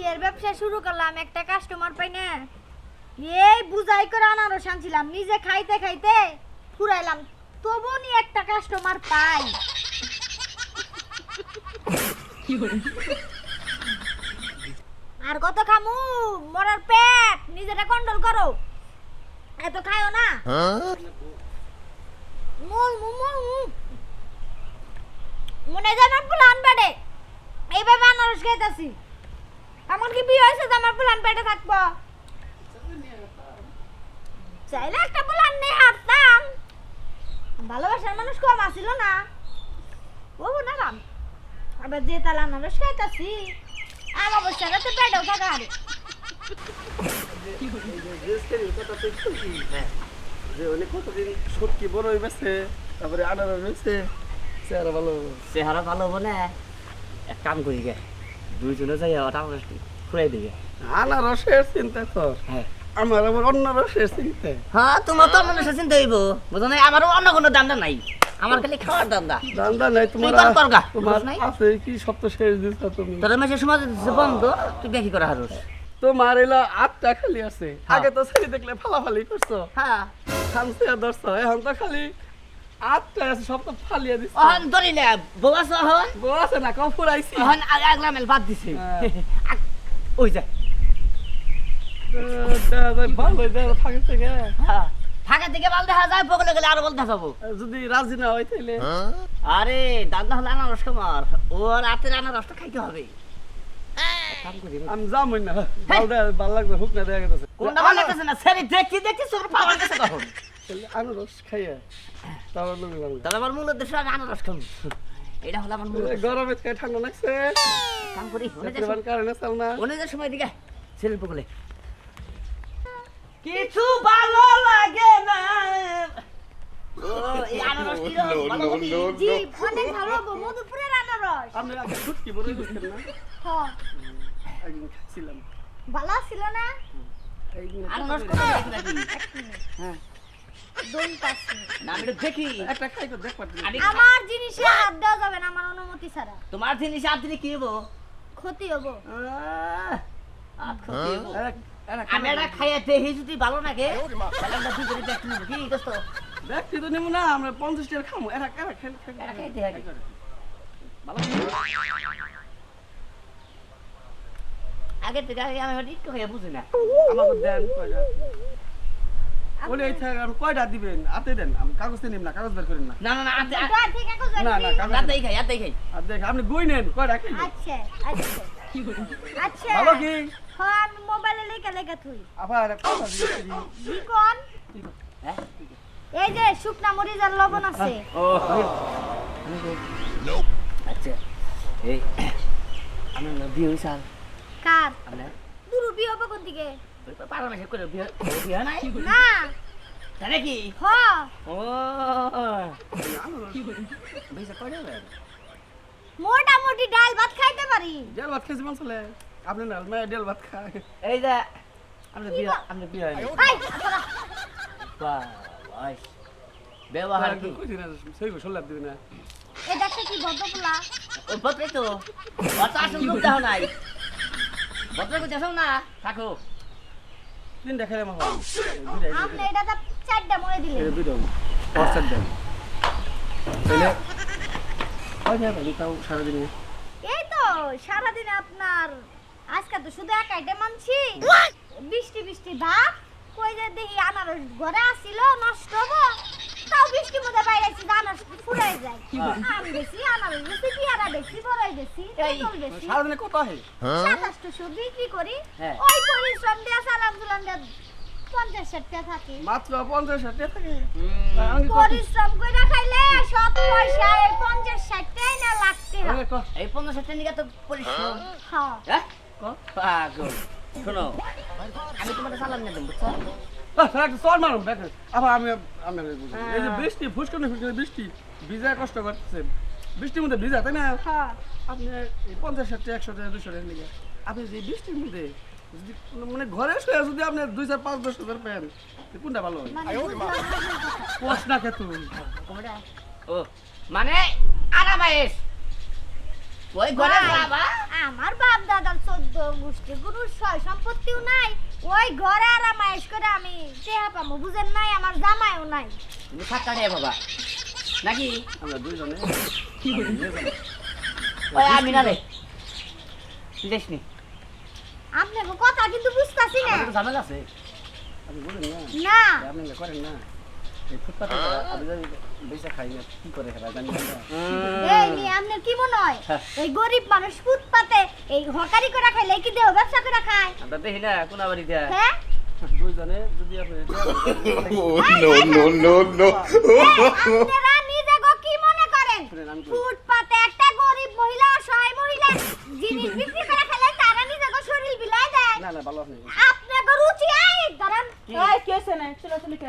বিয়ের ব্যবসা শুরু করলাম একটা কাস্টমার পাই না। এই বুঝাই করে আনারস আনছিলাম নিজে খাইতে খাইতে ফুরাইলাম তবু নি একটা কাস্টমার পাই। আর কত খামু? মরার পেট নিজেটা কন্ট্রোল করো। এত খাইও না। মুল মুল। মনে আমার প্লান পেটে এইভাবে আনারস খাইতাছি। কি বিয়ে হয়েছে যে আমার প্লান পেটে থাকব? চাইলে একটা প্লান নিয়ে হাঁটতাম। ভালোবাসার মানুষ কম আসিল না। ও না রাম আবার যে তালা আনারস খাইতাছি আমার অবস্থাটা তো পেটেও থাকা যে বড় তারপরে চেহারা ভালো চেহারা ভালো না। এক কাম করি গে, দুইজনে যাই ওটা দিবে। চিন্তা কর। হ্যাঁ। আমার আবার অন্য রসের চিন্তা। হ্যাঁ তোমার তো মানুষের চিন্তা হইব। বুঝো না আমারও অন্য কোনো দান্দা নাই। আমার খালি খাওয়ার দান্দা। দান্দা নাই তোমার কর, কর তোমার আছে কি সপ্তাহ শেষ দিচ্ছ তুমি? তোর মাসে সময় বন্ধ তুই বেশি করা হারুস। তোমার এলো আটটা খালি আছে। হ্যাঁ। আগে তো ছেলে দেখলে ফালাফালি করছ। হ্যাঁ। খামছে ধরছো। এখন তো খালি আটটা আছে সব তো ফালিয়ে দিচ্ছ অহন ধরিলে বউ আছে অহন? বউ আছে না কম ফুরাইছি? অহন আগ- আগলা মেল বাদ দিছে। ওই যা। ভালো দেয় ফাঁকে থেকে হ্যাঁ ফাঁকা থেকে বাল দেখা যায় বগলে গেলে আরও বল দেখা যাব। যদি রাজি না হয় তাইলে। আরে দান্দা হলে আনারস কামার ও রাতের আনারসটা খাইতে হবে। এক কাম করি, আমি যাবই না ভালো লাগবে হুক না দেখা গেছে কোনটা ভালো লাগতেছে না? সেরি দেখি দেখি তোর পাওয়ার কাছে তখন। আনারস খাইয়া তারপর তাহলে আমার মূল উদ্দেশ্য আমি আনারস খাব। এটা হলো আমার মূল। গরমে খাই ঠান্ডা লাগছে। কাম করি কারেন্ট চাল না। অনেক সময় দিকে। ছেলের বগলে কিছু ভালো লাগে না। হ্যাঁ ভালো ছিল না? দই পাচ্ছি না, আমি দেখি। একটা খাই তো দেখ আমার জিনিসে হাত দেওয়া যাবে না আমার অনুমতি ছাড়া। তোমার জিনিস আর দিলে কি হব? ক্ষতি হব। আহ, ক্ষতি হব। আমি আমি এটা খাইয়া দেখি যদি ভালো লাগে তাহলে আমরা দুজনে দেখতে নেব। কি দোস্ত? ব্যক্তি তো নেব না আমরা পঞ্চাশ টাকা খামো। খেল খেল। ভালো আগে থেকে আমি একটু খাইয়া বুঝি না। আমাকে দেন কয়টা বলে এই আমি কয়টা দিবেন? হাতে দেন আমি কাগজে নিব না কাগজ বের করেন না। না না না আতে না না কাগজ আতেই খাই আতেই খাই। আর দেখ আপনি গই নেন কয়টা খাই আচ্ছা আচ্ছা। আচ্ছা। ভালো কি? হ্যাঁ মোবাইলে লেখা লেখা থুই। আবার কথা করি। বিকন হ্যাঁ? এই যে শুকনা মরিচ আর লবণ আছে। ও আচ্ছা এই আমার না বিয়ে হয়েছে কার? আপনার? দুরু বিয়ে হবে কোন দিকে? পাড়া মাসে করে বিয়ে বিয়ে নাই? না। তাই নাকি? হ। ও। বেশি করে হবে মোটামুটি ডাল ভাত খাইতে পারি। ডেল ভাত খাইছি মানসলে আপনি না মেয়ে ডেল ভাত খায়। এই যে আমরা বিয়ে আমরা বিয়ে হয় নাই হাই আসলা বাহ ভাই ব্যবহার কি? কইছি না সেই গোসল দিবি না। এই ডাক্তার কি ভদ্রপোলা? ও বদলে তো। অত আসল লোক দেখো নাই। বদলে কো না। থাকো। তিন দেখাই আমার আপনি এটা তো চারটা মরে দিলেন। এটা দুইটা হোয়াটসঅ্যাপ দেন। তাহলে কয় টাকা ভাই তাও সারাদিনে। এই তো সারাদিন আপনার আজকে তো শুধু একাই মানছি বৃষ্টি বৃষ্টি ভাব কই যে দেখি আনারস ঘরে আসিল নষ্ট হব। বৃষ্টির মধ্যে বাইরে আছি যে আনারস ফুরাই যায়। আম বেশি আনারস বেশি পেয়ারা বেশি বড়ই বেশি তেঁতুল বেশি। সারাদিনে কত হয় বিক্রি করি। হ্যাঁ। ওই পরিশ্রম দিয়ে সালাম দুলাম দিয়ে পঞ্চাশ ষাট টাকা থাকে। মাত্র পঞ্চাশ ষাট টাকা থাকে? আমি কত? পরিশ্রম করে খাইলে শত পয়সা এই পঞ্চাশ ষাট টাকাই না লাগতে হয়। এই পনেরো ষাট টাকা তো পরিশ্রম। হ্যাঁ। হ্যাঁ? পাগল। শোনো আমি তোমাকে সালাম নিয়ে দেবো বুঝছ? চল মারুন আবার আমি আমি এই যে বৃষ্টি ফুসকানো ফুসকানো বৃষ্টি ভিজা কষ্ট করতেছে। বৃষ্টির মধ্যে ভিজা তাই না? হ্যাঁ। আপনি পঞ্চাশ ষাট একশো টাকা দুশো টাকা নিয়ে আপনি যে বৃষ্টির মধ্যে যদি মানে ঘরে শুয়ে যদি আপনি দুই চার পাঁচ দশ হাজার পেন কোনটা ভালো হয়? মানে বুঝলাম না আপনার পোষ না খেত ও। মানে আরামায়েশ ওই ঘরে বাবা। আমার বাপ দাদার চোদ্দ গোষ্ঠী গুরুর সয় সম্পত্তিও নাই। ওই ঘরে আর আমায়েশ করে আমি টেহা পাবো বুঝেন নাই আমার জামাইও নাই। তুমি সাতটা নিয়ে বাবা নাকি? আমরা দুইজনে। ওই আমি না রে। তুই নি। কথা কিন্তু বুঝতাছি না। ঝামেলা আছে। আপনি বলেন না। না। আপনি করেন না। ফুটপাতে আমি যদি বেঁচে খাই না কি করে খেলা জানি এই আপনার কি মনে হয়? হ্যাঁ। এই গরিব মানুষ ফুটপাতে এই হকারি করে খাইলে কি দেহ ব্যবসা করে খায়? আমরা দেখি না কোন বাড়িতে হ্যাঁ? দুইজনে যদি আপনি no, no, no, no. আপনারা নিজে গো কি মনে করেন? শুনেন, আমি কই। ফুটপাতে একটা গরিব মহিলা অসহায় মহিলা জিনিস বিক্রি করে খেলে তারা নিজে গো শরীর বিলাই দেয়। না না ভালো আপনি আপনার গো রুচি এই ধরেন এই কেছে না চলো চলো কে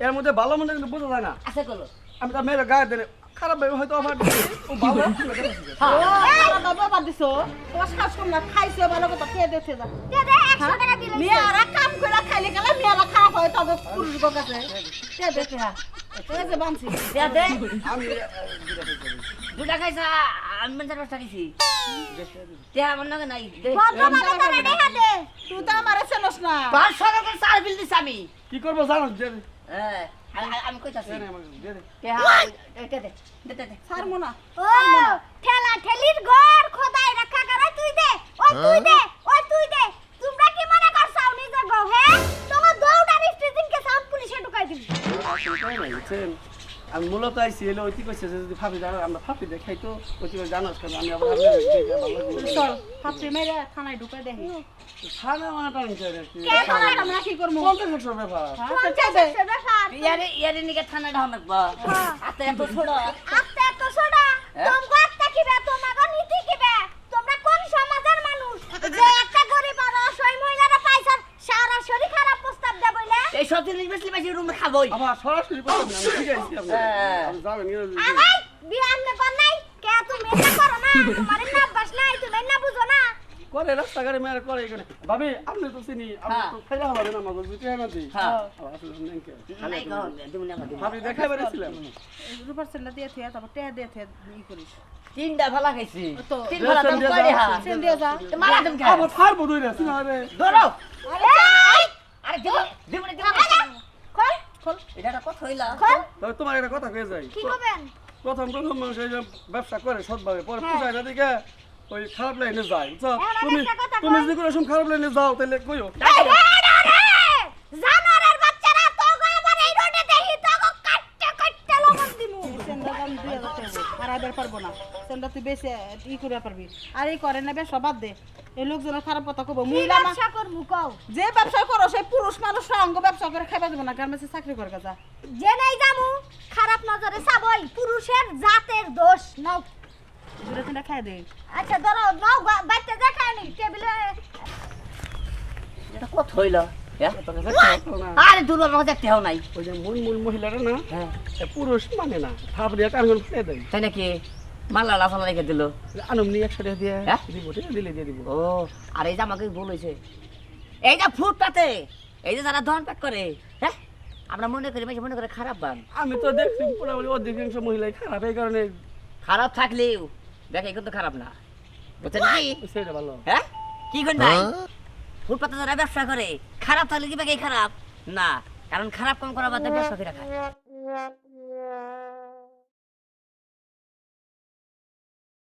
এর মধ্যে ভালো মন্দ কিন্তু বোঝা যায় না। আছে কলো আমি তো মেয়ের গায়ে দিলে খারাপ ভাবে হয়তো আমার ও ভালো ও বাবা বাদ দিছো। তোমার শাশুড়ি না খাইছে ভালো কথা খেয়ে দেখতে যা দে দে 100 টাকা দিলে মেয়েরা কাম করে খাইলে গেলে মেয়েরা খারাপ হয় তবে পুরুষ গো কাছে খেয়ে দেখতে হ্যাঁ দুটা খাইছা আমি পঞ্চাশ দশটা খাইছি। দেয়া আমার নাই তুই তো আমার চেনস না। পাঁচশো টাকা চার বিল আমি। কি করব জানো? হ্যাঁ, আমি- কইতাছি। দে না দে দে। দেয়া দে দে দে দে দে। ছাড়বো না ও ঠেলা ঠেলির ঘর খোদাই রাখা করে তুই দে ও তুই দে ও তুই দে। তোমরা কি মনে করছ নিজের গো হে তোমার দৌড়ার স্টেজিংকে সাউন্ড পুলিশে ঢুকাই দিবি। আমি মূলত আইসি এলে ওইটি কইছে যে যদি ফাঁপি জানো আমরা ফাঁপি দেখাই তো ওইটি করে জানাস কারণ আমি আবার। চল হাতে মেরে থানায় ঢুকে দেখি। খানা মানা টানি চাই আমরা কি করব? একশো ব্যাপার। হ্যাঁ, তো। ইয়ারে ইয়ারে নিকে ঢাকবা হ্যাঁ। আতে এত ছোট আস্তে এত সোডা হ্যাঁ? তোমরা আত্মা কিবে তোমাকে নীতি কিবে তোমরা কোন সমাজের মানুষ যে একটা গরিব আর অসহায় মহিলারা পাইছার সারা শরীর খারাপ প্রস্তাব দে বইলে এই বেশি রুমে খাবই। আবার সরাসরি বলবেন না, আমি ঠিক আছি। আপনি যাবেন। আই বিয়ে আমনে কর নাই? কে তুমি এটা করো না? তোমার না অভ্যাস নাই তুমি না বুঝো না। করে রাস্তাঘাটে মেয়েরা করে এখানে। ভাবি আপনি তো চিনি আপনি হ্যাঁ। তো হবে না আমাকে বুঝতে হ্যাঁ। দিমু ভাবি দেখাই রূপার সেন্ডা দিয়ে থিয়া তারপর টেয়া দিয়ে থিয়া ই করিস। তিনটা ভালা খাইছি। তিন ভালা দাম হা দিয়ে যা। মারা দাম খাই আবার ফার সিনা রে ধরো। আরে না খোল এটা একটা কথা হইলা। খোল তবে তোমার একটা কথা কয়ে যাই কি করবেন? প্রথম প্রথম মানুষ এই ব্যবসা করে সৎভাবে। পরে হ্যাঁ। পূজাটা দিকে ওই খারাপ লাইনে যায় বুঝছ? তুমি তুমি যদি কোনো সময় খারাপ লাইনে যাও তাহলে কইও। এই রে রে জানোয়ারের বাচ্চারা তো গো এই রোডে দেখি তো গো কাটতে কাটতে লবণ দিমু। সেন্ডা দাম দিয়ে আর পারব না। সেন্ডা তুই বেশি ই করে পারবি। আর এই করে নেবে সবাব দে। এই লোকজনের খারাপ কথা কব মহিলা ব্যবসা করমু কও? যে ব্যবসা করো সেই পুরুষ মানুষরা অঙ্গ ব্যবসা করে খাইবা দেবো না গার্মেন্টসে চাকরি করে যা যে নেই জামু খারাপ নজরে চাবই পুরুষের জাতের দোষ নাও। দূরে তিনটা খাই দে। আচ্ছা ধরো নাও বা- বাইতে দেখায় নি টেবিলে। এটা কথা হইলা? হ্যাঁ? আরে দূর আমাকে দেখতে হও নাই। ওই যে মূল মূল মহিলারা না হ্যাঁ। পুরুষ মানে না দিয়ে কান খেয়ে দেয়। তাই নাকি? মালা লাফালা রেখে দিল। আনমনি একশো টাকা দিয়ে হ্যাঁ? দিলে দিয়ে দিব। ও আর এই যে আমাকে ভুল হয়েছে। এই যে ফুটপাতে এই যে যারা ধন প্যাক করে হ্যাঁ? আমরা মনে করি মাঝে মনে করে খারাপ বান। আমি তো দেখছি অধিকাংশ মহিলাই খারাপ এই কারণে খারাপ থাকলেও দেখে কিন্তু খারাপ না। বুঝছেন কি? সেটা ভালো। হ্যাঁ? কি করেন ভাই? ফুটপাতে যারা ব্যবসা করে খারাপ থাকলে কি বাকি খারাপ? না কারণ খারাপ কম করা বাদ ব্যবসা করে খায়